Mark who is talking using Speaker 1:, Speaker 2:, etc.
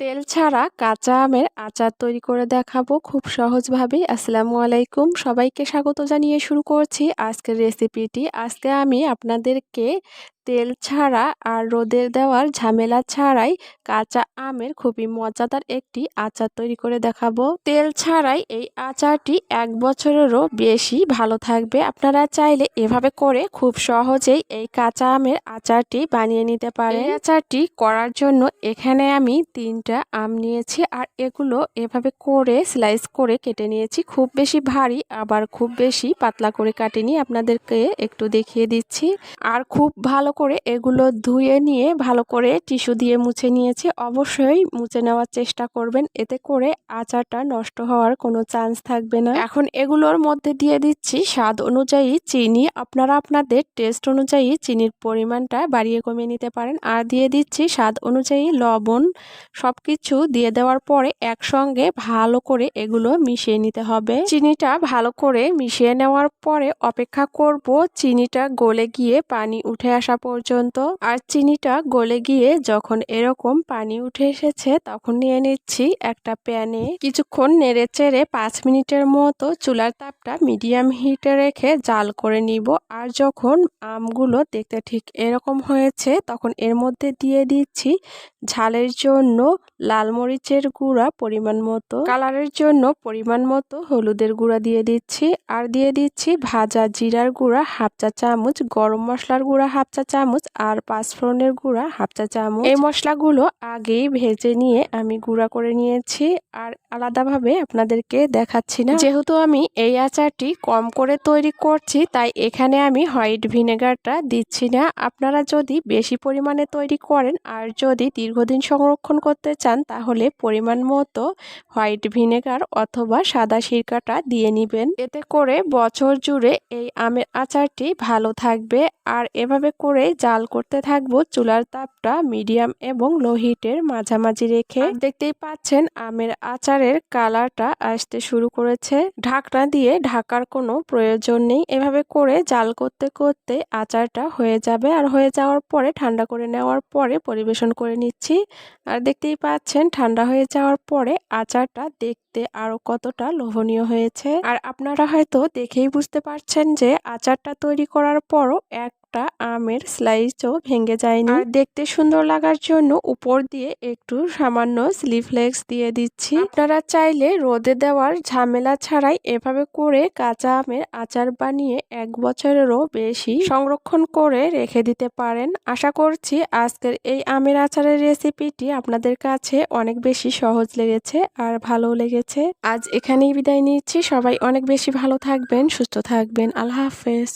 Speaker 1: তেল ছাড়া কাঁচা আমের আচার তৈরি করে দেখাবো খুব সহজভাবেই। আসসালামু আলাইকুম। সবাইকে স্বাগত জানিয়ে শুরু করছি আজকের রেসিপিটি আজকে আমি আপনাদেরকে তেল ছাড়া আর রোদের দেওয়ার ঝামেলা ছাড়াই কাঁচা আমের খুবই মজাদার একটি আচার তৈরি করে দেখাবো। তেল ছাড়াই এই আচারটি এক বছরেরও বেশি ভালো থাকবে। আপনারা চাইলে এভাবে করে খুব সহজেই এই কাঁচা আমের আচারটি বানিয়ে নিতে পারে আচারটি করার জন্য এখানে আমি তিনটা আম নিয়েছি আর এগুলো এভাবে করে স্লাইস করে কেটে নিয়েছি। খুব বেশি ভারী, আবার খুব বেশি পাতলা করে কাটিনি। আপনাদেরকে একটু দেখিয়ে দিচ্ছি। আর খুব ভালো করে এগুলো ধুয়ে নিয়ে ভালো করে টিস্যু দিয়ে মুছে নিয়েছি। অবশ্যই মুছে নেওয়ার চেষ্টা করবেন। এতে করে আচারটা নষ্ট হওয়ার কোনো চান্স থাকবে না। এখন এগুলোর মধ্যে দিয়ে দিচ্ছি স্বাদ অনুযায়ী চিনি। আপনারা আপনাদের টেস্ট অনুযায়ী চিনির পরিমাণটা বাড়িয়ে কমিয়ে নিতে পারেন। আর দিয়ে দিচ্ছি স্বাদ অনুযায়ী লবণ। সব কিছু দিয়ে দেওয়ার পরে একসঙ্গে ভালো করে এগুলো মিশিয়ে নিতে হবে। চিনিটা ভালো করে মিশিয়ে নেওয়ার পরে অপেক্ষা করব। চিনিটা গলে গিয়ে পানি উঠে আসা পর্যন্ত আর চিনিটা গলে গিয়ে যখন এরকম পানি উঠে এসেছে তখন নিয়ে নিচ্ছি একটা প্যানে। কিছুক্ষণ নেড়ে চেড়ে পাঁচ মিনিটের মতো চুলার তাপটা মিডিয়াম হিটে রেখে জাল করে নিব। আর যখন আমগুলো দেখতে ঠিক এরকম হয়েছে তখন এর মধ্যে দিয়ে দিচ্ছি ঝালের জন্য লাল মরিচের গুঁড়া পরিমাণ মতো, কালারের জন্য পরিমাণ মতো হলুদের গুঁড়া দিয়ে দিচ্ছি। আর দিয়ে দিচ্ছি ভাজা জিরার গুঁড়া হাফ চা চামচ, গরম মশলার গুঁড়া হাফ চা চামচ আর পাঁচফোড়নের গুঁড়া হাফ চা চামচ। এই মশলাগুলো আগেই ভেজে নিয়ে আমি গুঁড়া করে নিয়েছি আর আলাদাভাবে আপনাদেরকে দেখাচ্ছি না। যেহেতু আমি এই আচারটি কম করে তৈরি করছি, তাই এখানে আমি হোয়াইট ভিনেগারটা দিচ্ছি না। আপনারা যদি বেশি পরিমাণে তৈরি করেন আর যদি দীর্ঘদিন সংরক্ষণ করতে চান, তাহলে পরিমাণ মতো হোয়াইট ভিনেগার অথবা সাদা সিরকাটা দিয়ে নেবেন। এতে করে বছর জুড়ে এই আমের আচারটি ভালো থাকবে। আর এভাবে করে জাল করতে থাকব। চুলার তাপটা মিডিয়াম এবং লো হিটের মাঝামাঝি রেখে। দেখতেই পাচ্ছেন আমের আচারের কালারটা আসতে শুরু করেছে। ঢাকনা দিয়ে ঢাকার কোনো প্রয়োজন নেই। এভাবে করে জাল করতে করতে আচারটা হয়ে যাবে। আর হয়ে যাওয়ার পরে, ঠান্ডা করে নেওয়ার পরে পরিবেশন করে নিচ্ছি। আর দেখতেই পাচ্ছেন, ঠান্ডা হয়ে যাওয়ার পরে আচারটা দেখতে আরও কতটা লোভনীয় হয়েছে। আর আপনারা হয়তো দেখেই বুঝতে পারছেন যে আচারটা তৈরি করার পরও একটা আমের স্লাইসও ভেঙে যায়নি। আর দেখতে সুন্দর লাগার জন্য উপর দিয়ে একটু সামান্য স্লিভলেক্স দিয়ে দিচ্ছি। আপনারা চাইলে রোদে দেওয়ার ঝামেলা ছাড়াই এভাবে করে কাঁচা আমের আচার বানিয়ে এক বছরেরও বেশি সংরক্ষণ করে রেখে দিতে পারেন। আশা করছি আজকের এই আমের আচারের রেসিপিটি আপনাদের কাছে অনেক বেশি সহজ লেগেছে আর ভালো লেগেছে। আজ এখানেই বিদায় নিচ্ছি। সবাই অনেক বেশি ভালো থাকবেন, সুস্থ থাকবেন। আল্লাহ হাফেজ।